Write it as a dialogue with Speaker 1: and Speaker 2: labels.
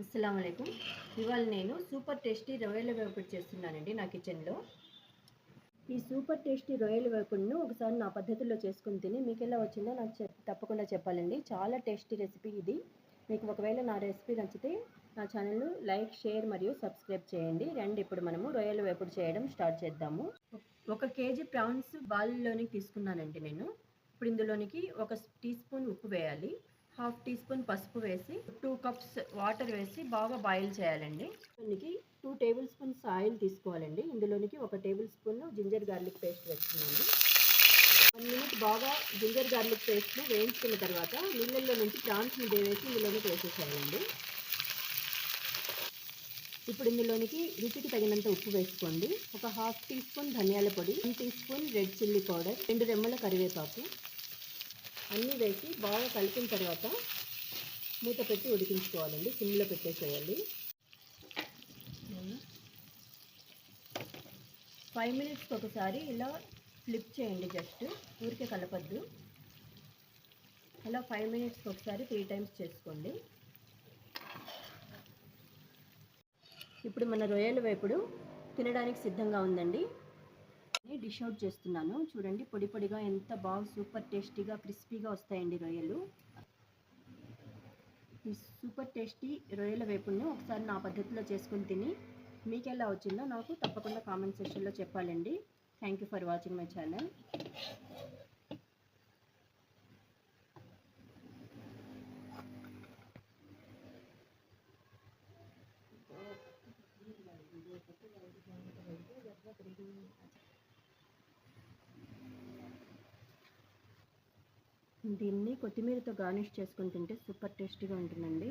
Speaker 1: అస్సలం ఇవాళ నేను సూపర్ టేస్టీ రొయ్యల వేపుడు చేస్తున్నానండి నా కిచెన్లో. ఈ సూపర్ టేస్టీ రొయ్యల వేపుడును ఒకసారి నా పద్ధతిలో చేసుకుని తిని మీకు ఎలా వచ్చిందో నాకు చెప్ తప్పకుండా చెప్పాలండి. చాలా టేస్టీ రెసిపీ ఇది. మీకు ఒకవేళ నా రెసిపీ నచ్చితే నా ఛానల్ను లైక్ షేర్ మరియు సబ్స్క్రైబ్ చేయండి. రండి ఇప్పుడు మనము రొయ్యల వేపుడు చేయడం స్టార్ట్ చేద్దాము. ఒక కేజీ ప్రాన్స్ బాల్లోనికి తీసుకున్నానండి నేను. ఇప్పుడు ఇందులోనికి ఒక టీ స్పూన్ ఉప్పు వేయాలి. హాఫ్ టీ స్పూన్ పసుపు వేసి టూ కప్స్ వాటర్ వేసి బాగా బాయిల్ చేయాలండి. దీనికి టూ టేబుల్ స్పూన్స్ ఆయిల్ తీసుకోవాలండి. ఇందులోనికి ఒక table spoon ginger garlic paste వేస్తున్నాను. వన్ మినిట్ బాగా జింజర్ గార్లిక్ పేస్ట్ని వేయించుకున్న తర్వాత నీళ్ళల్లో నుంచి ప్రాన్స్ని దేవేసి ఇందులోనికి వేసేసేయాలండి. ఇప్పుడు ఇందులోనికి రుచికి తగినంత ఉప్పు వేసుకోండి. ఒక హాఫ్ టీ స్పూన్ ధనియాల పొడి one tea spoon red chilli powder రెండు రెమ్మల కరివేపాకు అన్నీ వేసి బాగా కలిపిన తర్వాత మూత పెట్టి ఉడికించుకోవాలండి. సిమ్లో పెట్టేసేయాలి ఫైవ్ మినిట్స్కి ఒకసారి ఇలా ఫ్లిప్ చేయండి జస్ట్. ఊరికే కలపద్దు. అలా ఫైవ్ మినిట్స్కి ఒకసారి త్రీ టైమ్స్ చేసుకోండి. ఇప్పుడు మన రొయ్యల వేపుడు తినడానికి సిద్ధంగా ఉందండి. డిష్ అవుట్ చేస్తున్నాను. చూడండి పొడి పొడిగా ఎంత బాగా సూపర్ టేస్టీగా క్రిస్పీగా వస్తాయండి రొయ్యలు. ఈ సూపర్ టేస్టీ రొయ్యల వేపుడుని ఒకసారి నా పద్ధతిలో చేసుకుని తిని మీకు ఎలా వచ్చిందో నాకు తప్పకుండా కామెంట్ సెక్షన్లో చెప్పాలండి. Thank you for watching my channel దీన్ని కొత్తిమీరతో గార్నిష్ చేసుకుని తింటే సూపర్ టేస్టీగా ఉంటుందండి.